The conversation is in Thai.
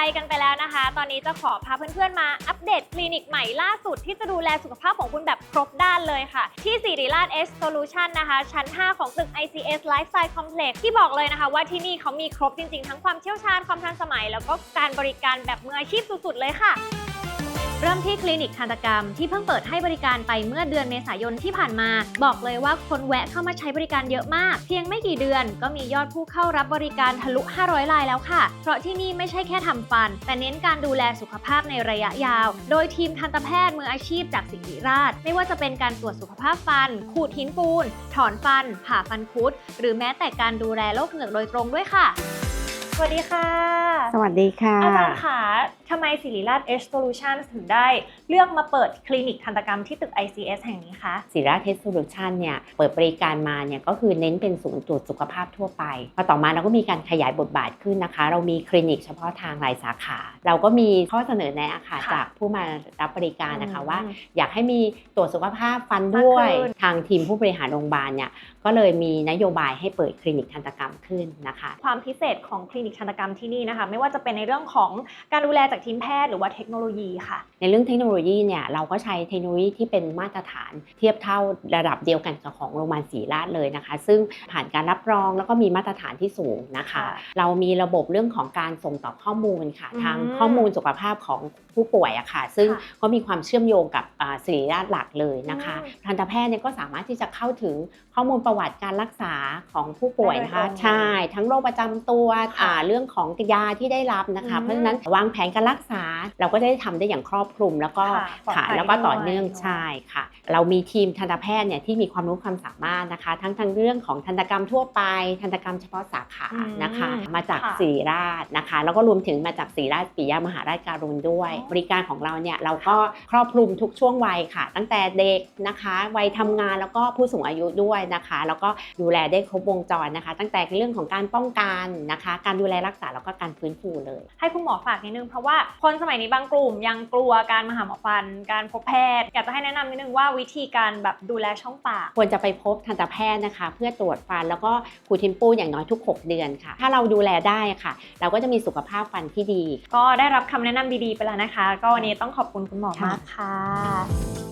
ใจกันไปแล้วนะคะ ตอนนี้จะขอพาเพื่อนๆมาอัปเดตคลินิกใหม่ล่าสุดที่จะดูแลสุขภาพของคุณแบบครบด้านเลยค่ะ ที่สิริราชเอสโซลูชันนะคะ ชั้น 5 ของตึก ICS Lifestyle Complex ที่บอกเลยนะคะ ว่าที่นี่เขามีครบจริงๆ ทั้งความเชี่ยวชาญความทันสมัย แล้วก็การบริการแบบมืออาชีพสุดๆเลยค่ะ เริ่มที่คลินิกทันตกรรมที่เพิ่งเปิดให้บริการไปเมื่อเดือนเมษายนที่ผ่านมา บอกเลยว่าคนแวะเข้ามาใช้บริการเยอะมาก เพียงไม่กี่เดือนก็มียอดผู้เข้ารับบริการทะลุ 500รายแล้วค่ะ เพราะที่นี่ไม่ใช่แค่ทำฟัน แต่เน้นการดูแลสุขภาพในระยะยาว โดยทีมทันตแพทย์มืออาชีพจากสิริราช ไม่ว่าจะเป็นการตรวจสุขภาพฟัน ขูดหินปูน ถอนฟัน ผ่าฟันคุด หรือแม้แต่การดูแลโรคเหงือกโดยตรงด้วยค่ะ สวัสดีค่ะ สวัสดีค่ะ อาจารย์คะทำไมศิริราช H Solutions ถึงได้เลือกมาเปิดคลินิกทันตกรรมที่ตึก ICS แห่งนี้คะศิราเทสโซลูชันเนี่ยเปิดบริการมาเนี่ยก็คือเน้นเป็นศูนย์ตรวจสุขภาพทั่วไป พอต่อมาเราก็มีการขยายบทบาทขึ้นนะคะ เรามีคลินิกเฉพาะทางหลายสาขา เราก็มีข้อเสนอแนะอะค่ะค่ะ จากผู้มารับบริการนะคะอืมว่า อยากให้มีตรวจสุขภาพฟันด้วยมากขึ้นทางทีมผู้บริหารโรงพยาบาลเนี่ยก็เลยมีนโยบายให้เปิดคลินิกทันตกรรมขึ้นนะคะ ความพิเศษของคลินิกทันตกรรมที่นี่นะคะ ไม่ว่าจะเป็นในเรื่องของการดูแลจากทีมแพทย์หรือว่าเทคโนโลยีค่ะ ในเรื่องเทคโนโลยีเนี่ยเราก็ใช้เทคโนโลยีที่เป็นมาตรฐาน เทียบเท่าระดับเดียวกันกับของโรงพยาบาลศรีราชเลยนะคะ ซึ่งผ่านการรับรองแล้วก็มีมาตรฐานที่สูงนะคะค่ะเรามีระบบเรื่องของการส่งต่อข้อมูลค่ะอืมทางข้อมูลสุขภาพของ ผู้ป่วยอะค่ะ ซึ่งค่ะก็มีความเชื่อมโยงกับอ่าศิริราชหลักเลยนะคะอืมทันตแพทย์เนี่ยก็สามารถที่จะเข้าถึงข้อมูลประวัติการรักษาของผู้ป่วยนะคะได้โดยตรงใช่ทั้งโรคประจำตัวค่ะอ่าเรื่องของยาที่ได้รับนะคะอืมเพราะฉะนั้นวางแผนการรักษา เราก็ได้ทำได้อย่างครอบคลุม แล้วก็ค่ะปลอดภัยค่ะแล้วก็ต่อเนื่องด้วย ใช่ค่ะ เรามีทีมทันตแพทย์เนี่ยที่มีความรู้ความสามารถนะคะ ทั้งทางเรื่องของทันตกรรมทั่วไป ทันตกรรมเฉพาะสาขาอืมนะคะมาจากค่ะศิริราชนะคะ แล้วก็รวมถึงมาจากศิริราชปิยมหาราชการุณด้วย อ๋อบริการของเราเนี่ยเราก็ครอบคลุมทุกช่วงวัยค่ะ ตั้งแต่เด็กนะคะวัยทำงานแล้วก็ผู้สูงอายุด้วยนะคะ แล้วก็ดูแลได้ครบวงจรนะคะ ตั้งแต่เรื่องของการป้องกันนะคะ การดูแลรักษาแล้วก็การฟื้นฟูเลย ให้คุณหมอฝากนิดนึงเพราะว่าคนสมัยนี้บางกลุ่มยังกลัวการมาหาหมอฟัน การพบแพทย์อยากจะให้แนะนำนิดนึงว่าวิธีการแบบดูแลช่องปาก ควรจะไปพบทันตแพทย์นะคะ เพื่อตรวจฟันแล้วก็ขูดทินปูอย่างน้อยทุก 6 เดือนค่ะ ถ้าเราดูแลได้ค่ะ เราก็จะมีสุขภาพฟันที่ดี ก็ได้รับคำแนะนำดีๆไปแล้วนะคะ ก็วันนี้ต้องขอบคุณคุณหมอมากค่ะ